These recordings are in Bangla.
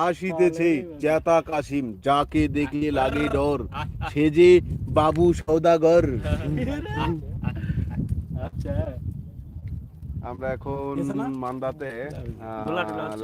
আসিতেছে চেতা কাশিম যাকে দেখলে লাগে ডর। সে যে বাবু সৌদাগর আচ্ছা। আমরা এখন? মান্দাতে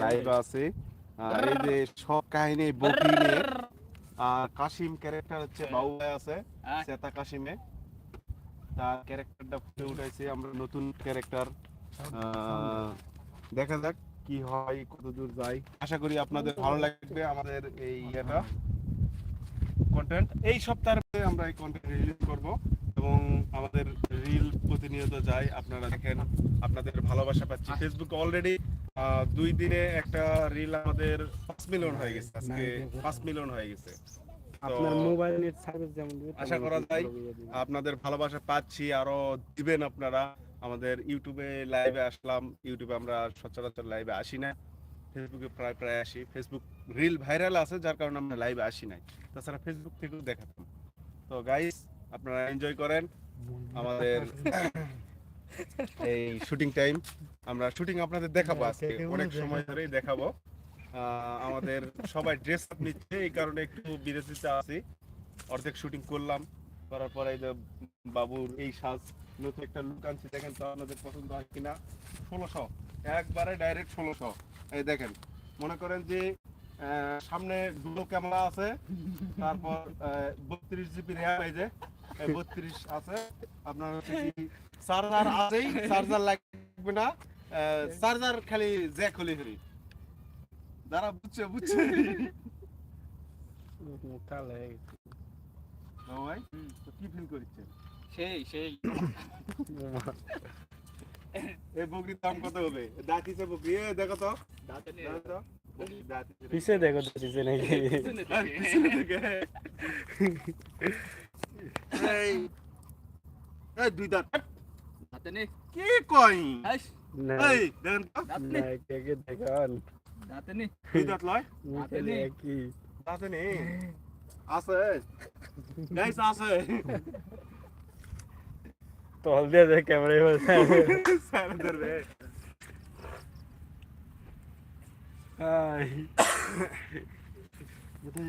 লাইভ আছি। এই যে সব কাহিনী বকি নিয়ে আর কাশিম ক্যারেক্টার হচ্ছে বাবু ভাই আছে চেতা কাশিমে তার ক্যারেক্টারটা ফুটে উঠাইছি আমরা নতুন ক্যারেক্টার দেখা যাক। কি হয় কতদূর যাই। আশা করি আপনাদের ভালো লাগবে আমাদের এই ইয়েটা। কন্টেন্ট এই সপ্তাহে আমরা এই কন্টেন্ট রিলিজ করব এবং আমাদের রিল প্রতিনিয়ত যায় আপনারা দেখেন আপনাদের ভালোবাসা পাচ্ছি। ফেসবুকে অলরেডি দুই দিনে একটা রিল আমাদের পাঁচ মিলিয়ন হয়ে গেছে। আজকে পাঁচ মিলিয়ন হয়ে গেছে। আপনার মোবাইল নেট সার্ভিস যেমন আশা করা যায় আপনাদের ভালোবাসা পাচ্ছি আরও দিবেন আপনারা। আমাদের ইউটিউবে লাইভে আসলাম। ইউটিউবে আমরা সচরাচর লাইভে আসি না। ফেসবুকে প্রায় প্রায় আসি। ফেসবুক রিল ভাইরাল আছে যার কারণে আমরা লাইভে আসি নাই। তাছাড়া ফেসবুক থেকেও দেখাতাম। তো গাইস আপনারা এনজয় করেন। আমাদের এই শুটিং টাইম আমরা শুটিং আপনাদের দেখাবো আজকে। অনেক সময় ধরেই দেখাবো। আহ, আমাদের সবাই ড্রেস আপ নিচ্ছে। এই কারণে একটু বিরতিতে আছি। অর্ধেক শুটিং করলাম। করার পরে বাবুর এই সাজ নতুন একটা লুক আনছি দেখেন তো আপনাদের পছন্দ হয় কিনা? ষোলোশো। একবারে ডাইরেক্ট ষোলোশো। এই দেখেন মনে করেন যে সামনে দুটো ক্যামেরা আছে তারপর বত্রিশ জিবি র্যাম এই যে বত্রিশ আছে। আপনার হচ্ছে কি চার্জার আছেই চার্জার লাগবে না চার্জার খালি জ্যাক হলে। ফ্রি যারা বুঝছে বুঝছে। ভাই তো কি ফিল করছেন? সেই সেই। এই বকরির দাম কত হবে? দাঁতিছে বকরি। এ দেখো তো। দাঁতে। পিছে দেখো তো পিছে নাকি। এই এই দুই দাঁত। দাঁতে নেই। কি কই এই দেখেন তো। দাঁত দেখান। দাঁতে নেই। দুই দাঁত লয়? নেই। কি দাঁতে নেই। আছে। গাইস আছে।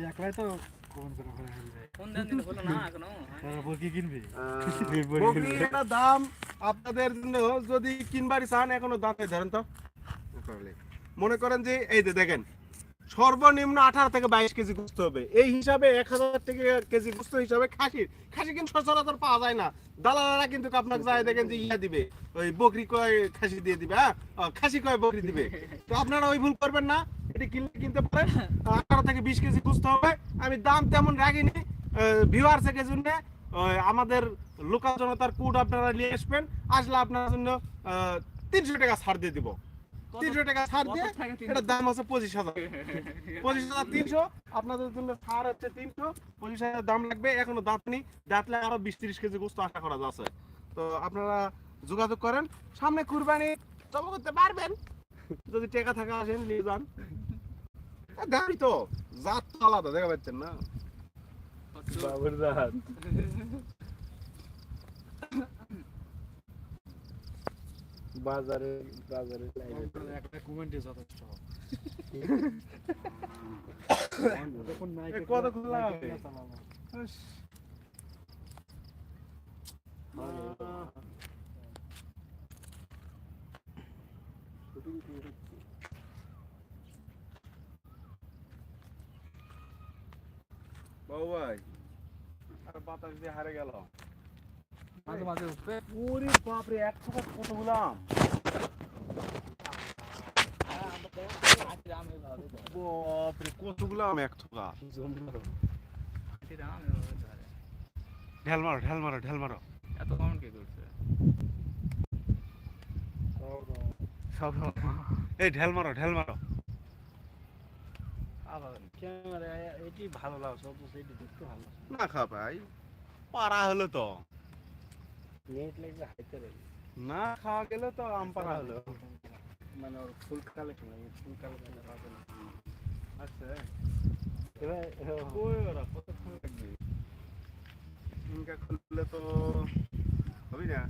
একলাই তো কোন করে করে দেন না এখনও। বকি কিনবি বকরি এটা দাম আপনাদের জন্য যদি কিনবারই চান এখনও দাঁতে ধরেন তো মনে করেন যে এই যে দেখেন সর্বনিম্ন আঠারো থেকে বাইশ কেজি গুস্ত হবে। এই হিসাবে এক হাজার থেকে কেজি গুস্ত হিসাবে খাসির। খাসি কিন্তু সচরাচর পাওয়া যায় না। দালালারা কিন্তু আপনাকে যায় দেখেন যে ইয়া দিবে, ওই বকরি কয় খাসি দিয়ে দিবে হ্যাঁ? খাসি কয় বকরি দিবে। তো আপনারা ওই ভুল করবেন না, এটি কিনলে কিনতে পারেন। আঠারো থেকে বিশ কেজি গুস্ত হবে। আমি দাম তেমন রাখিনি ভিউয়ার্সের জন্য আমাদের লোকাল জনতার কুড আপনারা নিয়ে আসবেন। আসলে আপনার জন্য তিনশো টাকা ছাড় দিয়ে দিব। তিনশো টাকা ছাড় দিয়ে এটার দাম হচ্ছে পঁচিশ হাজার। পঁচিশ হাজার তিনশো আপনাদের জন্য ছাড় হচ্ছে তিনশো। পঁচিশ হাজার দাম লাগবে এখনও দাঁত নেই। দাঁতলে আরও বিশ তিরিশ কেজি গোস্ত আশা করা যাচ্ছে। তো আপনারা যোগাযোগ করেন। সামনে কুরবানি জমা করতে পারবেন। যদি টেকা থাকা আসেন নিয়ে যান। দামি তো। জাত তো আলাদা দেখা পাচ্ছেন না? বাবুর দাঁত বাজারে বাজারে একটা কমেন্টে যথেষ্ট। যখন নাই কত খোলা বাবু ভাই আর বাতাস দিয়ে হারে গেল। মাঝে মাঝে উঠবে। ওরে বাপরে এক টাকা কত আম বাপরে কত গুলাম এক ধরে। ঢেল মারো ঢেল মারো ঢেল মারো এত কমন কে করছে? সব এই ঢেল মারো ঢেল মারো ক্যামেরা এটি ভালো লাগছে দেখতে ভালো না খা ভাই পারা হলো তো নেট হাইতে না খাওয়া গেলে তো আম পারা হলো। মানে ওর ফুল কালেকশন ফুল কালেকশন পাবে না। আচ্ছা। এবার কই ওরা? কতক্ষণ লাগবে? ইনকা খুললে তো হবি না।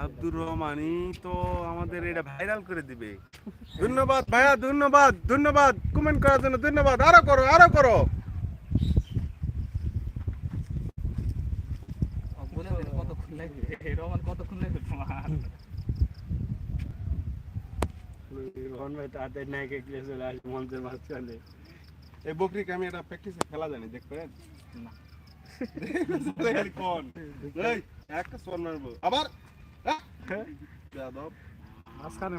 আব্দুর রহমানই তো আমাদের এটা ভাইরাল করে দিবে। ধন্যবাদ ভাইয়া ধন্যবাদ ধন্যবাদ। কমেন্ট করার জন্য ধন্যবাদ। আরও করো আরও করো বলে দেন কতক্ষণ লাগবে রহমান কতক্ষণ লাগবে তোমার। ভাই নায়িকা চলে মঞ্চের মাঝখানে। এই বকরিকে আমি এটা প্র্যাকটিসে খেলা জানি দেখবেন? না। কোন? একটা সোন মারবো। আবার? যাদব। মাঝখানে।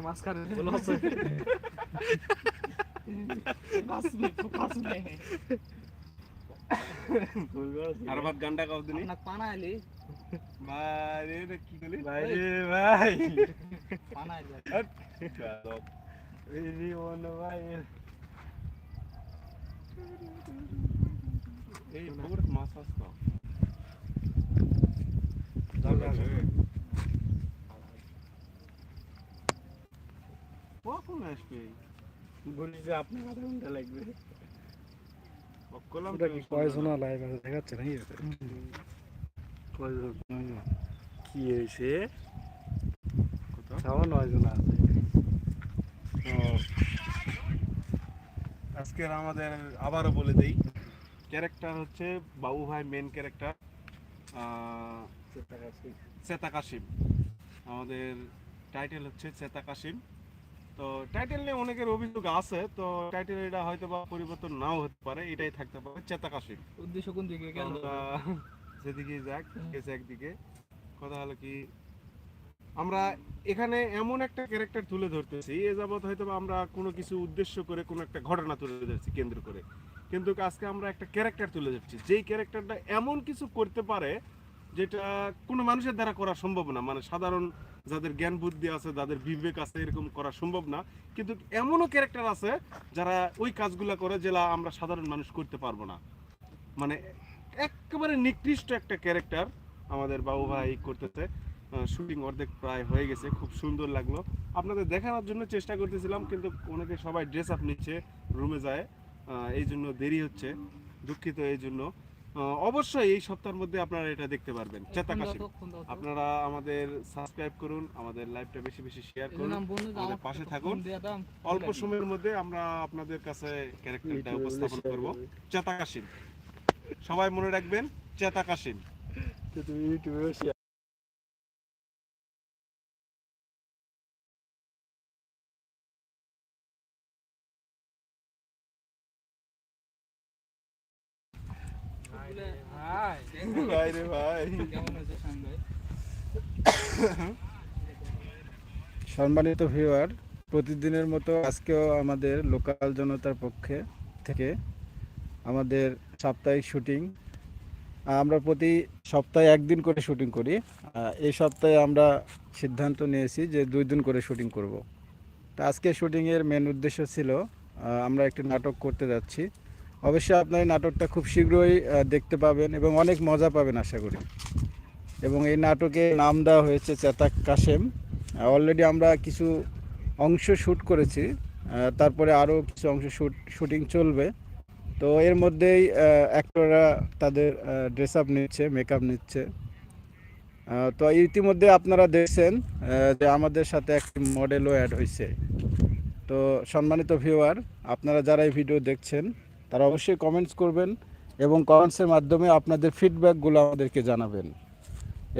আর ভাত গান্ডা গাও দিনি আপনার পানাইলি বাইরে রে কি বলি ভাই রে ভাই পানাইলি যাদব এই রিমন ভাই এই পুকুরে মাছ আছে তো কখন আসবে বলিছে আপনার আধা ঘণ্টা লাগবে বকলাম ওটা কি কয়জনা লাইভ আছে? দেখাচ্ছে নাকি? কয়জন কি হয়েছে? কোথাও তাও নয় আছে। তো আজকের আমাদের আবারও বলে দেই ক্যারেক্টার হচ্ছে বাবু ভাই মেন ক্যারেক্টার চেতা কাশিম আমাদের টাইটেল হচ্ছে চেতা কাশিম তো টাইটেল নিয়ে অনেকের অভিযোগ আছে তো টাইটেল এটা হয়তো বা পরিবর্তন নাও হতে পারে এটাই থাকতে পারে। চেতা কাশিম উদ্দেশ্য কোন দিকে? গেল আমরা যেদিকে যাক গেছে একদিকে। কথা হলো কি আমরা এখানে এমন একটা ক্যারেক্টার তুলে ধরতেছি এ যাবৎ হয়তো বা আমরা কোনো কিছু উদ্দেশ্য করে কোনো একটা ঘটনা তুলে ধরছি কেন্দ্র করে। কিন্তু আজকে আমরা একটা ক্যারেক্টার তুলে ধরছি যেই ক্যারেক্টারটা এমন কিছু করতে পারে যেটা কোনো মানুষের দ্বারা করা সম্ভব না। মানে সাধারণ যাদের জ্ঞান বুদ্ধি আছে, যাদের বিবেক আছে, এরকম করা সম্ভব না। কিন্তু এমনও ক্যারেক্টার আছে যারা ওই কাজগুলো করে যেটা আমরা সাধারণ মানুষ করতে পারব না। মানে একেবারে নিকৃষ্ট একটা ক্যারেক্টার আমাদের বাবু ভাই করতেছে। শুটিং অর্ধেক প্রায় হয়ে গেছে, খুব সুন্দর লাগল। আপনাদের দেখানোর জন্য চেষ্টা করতেছিলাম, কিন্তু অনেকে সবাই ড্রেস আপ নিচ্ছে রুমে যায়। এই জন্য দেরি হচ্ছে, দুঃখিত এই জন্য। অবশ্যই এই সপ্তাহের মধ্যে আপনারা এটা দেখতে পারবেন। চেতাকাশি আপনারা আমাদের সাবস্ক্রাইব করুন আমাদের লাইভটা বেশি বেশি শেয়ার করুন আমাদের পাশে থাকুন। অল্প সময়ের মধ্যে আমরা আপনাদের কাছে ক্যারেক্টারটা উপস্থাপন করব। চেতা কাশিম। সবাই মনে রাখবেন চেতা কাশিম। তুমি ইউটিউবে সম্মানিত ভিউয়ার প্রতিদিনের মতো আজকেও আমাদের লোকাল জনতার পক্ষে থেকে আমাদের সাপ্তাহিক শুটিং আমরা প্রতি সপ্তাহে একদিন করে শুটিং করি। এই সপ্তাহে আমরা সিদ্ধান্ত নিয়েছি যে দুই দিন করে শুটিং করব। তো আজকে শুটিংয়ের মেন উদ্দেশ্য ছিল আমরা একটি নাটক করতে যাচ্ছি। অবশ্যই আপনার এই নাটকটা খুব শীঘ্রই দেখতে পাবেন এবং অনেক মজা পাবেন আশা করি। এবং এই নাটকে নাম দেওয়া হয়েছে চেতাক কাশেম অলরেডি আমরা কিছু অংশ শ্যুট করেছি তারপরে আরও কিছু অংশ শ্যুট শুটিং চলবে। তো এর মধ্যেই অ্যাক্টররা তাদের ড্রেস আপ নিচ্ছে মেকআপ নিচ্ছে। তো ইতিমধ্যে আপনারা দেখছেন যে আমাদের সাথে একটি মডেলও অ্যাড হয়েছে। তো সম্মানিত ভিউয়ার আপনারা যারা এই ভিডিও দেখছেন তারা অবশ্যই কমেন্টস করবেন এবং কমেন্টসের মাধ্যমে আপনাদের ফিডব্যাকগুলো আমাদেরকে জানাবেন।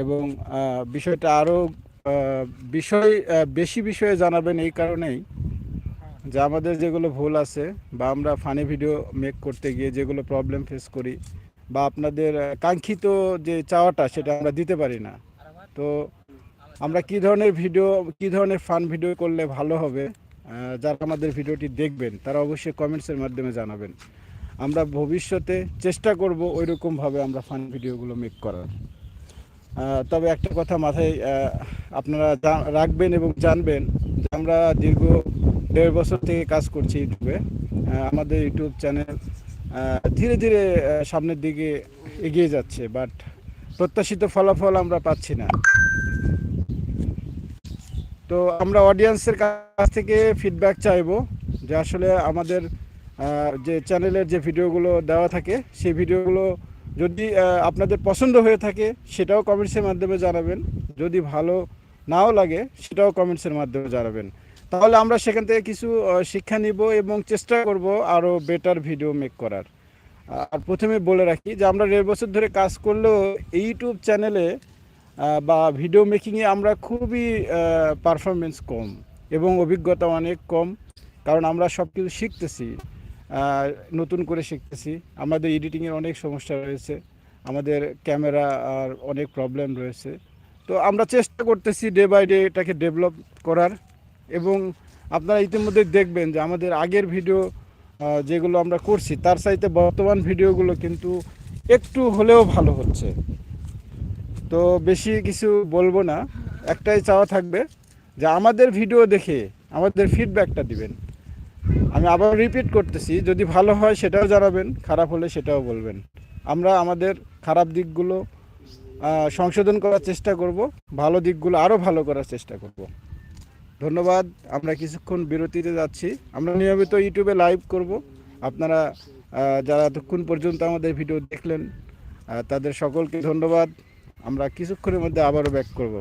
এবং বিষয়টা আরও বিষয় বেশি বিষয়ে জানাবেন এই কারণেই যে আমাদের যেগুলো ভুল আছে বা আমরা ফানি ভিডিও মেক করতে গিয়ে যেগুলো প্রবলেম ফেস করি বা আপনাদের কাঙ্ক্ষিত যে চাওয়াটা সেটা আমরা দিতে পারি না। তো আমরা কি ধরনের ভিডিও কি ধরনের ফান ভিডিও করলে ভালো হবে যারা আমাদের ভিডিওটি দেখবেন, তারা অবশ্যই কমেন্টসের মাধ্যমে জানাবেন। আমরা ভবিষ্যতে চেষ্টা করব ওই রকমভাবে আমরা ফান ভিডিওগুলো মেক করার। তবে একটা কথা মাথায় আপনারা রাখবেন এবং জানবেন যে আমরা দীর্ঘ দেড় বছর থেকে কাজ করছি ইউটিউবে। আমাদের ইউটিউব চ্যানেল ধীরে ধীরে সামনের দিকে এগিয়ে যাচ্ছে বাট প্রত্যাশিত ফলাফল আমরা পাচ্ছি না। তো আমরা অডিয়েন্সের কাছ থেকে ফিডব্যাক চাইব যে আসলে আমাদের যে চ্যানেলের যে ভিডিওগুলো দেওয়া থাকে, সেই ভিডিওগুলো যদি আপনাদের পছন্দ হয়ে থাকে, সেটাও কমেন্টসের মাধ্যমে জানাবেন। যদি ভালো নাও লাগে, সেটাও কমেন্টসের মাধ্যমে জানাবেন। তাহলে আমরা সেখান থেকে কিছু শিক্ষা নিব এবং চেষ্টা করব আরও বেটার ভিডিও মেক করার। আর প্রথমে বলে রাখি যে, আমরা দেড় বছর ধরে কাজ করলেও ইউটিউব চ্যানেলে বা ভিডিও মেকিংয়ে আমরা খুবই পারফরমেন্স কম এবং অভিজ্ঞতা অনেক কম। কারণ আমরা সব কিছু শিখতেছি। নতুন করে শিখতেছি। আমাদের এডিটিংয়ের অনেক সমস্যা রয়েছে। আমাদের ক্যামেরা আর অনেক প্রবলেম রয়েছে। তো আমরা চেষ্টা করতেছি ডে বাই ডে এটাকে ডেভেলপ করার এবং আপনারা ইতিমধ্যে দেখবেন যে আমাদের আগের ভিডিও যেগুলো আমরা করছি, তার চাইতে বর্তমান ভিডিওগুলো কিন্তু একটু হলেও ভালো হচ্ছে। তো বেশি কিছু বলব না। একটাই চাওয়া থাকবে যে আমাদের ভিডিও দেখে আমাদের ফিডব্যাকটা দিবেন। আমি আবার রিপিট করতেছি, যদি ভালো হয় সেটাও জানাবেন, খারাপ হলে সেটাও বলবেন। আমরা আমাদের খারাপ দিকগুলো সংশোধন করার চেষ্টা করব, ভালো দিকগুলো আরও ভালো করার চেষ্টা করব। ধন্যবাদ, আমরা কিছুক্ষণ বিরতিতে যাচ্ছি। আমরা নিয়মিত ইউটিউবে লাইভ করব। আপনারা যারা এতক্ষণ পর্যন্ত আমাদের ভিডিও দেখলেন তাদের সকলকে ধন্যবাদ। আমরা কিছুক্ষণের মধ্যে আবারও ব্যাক করব।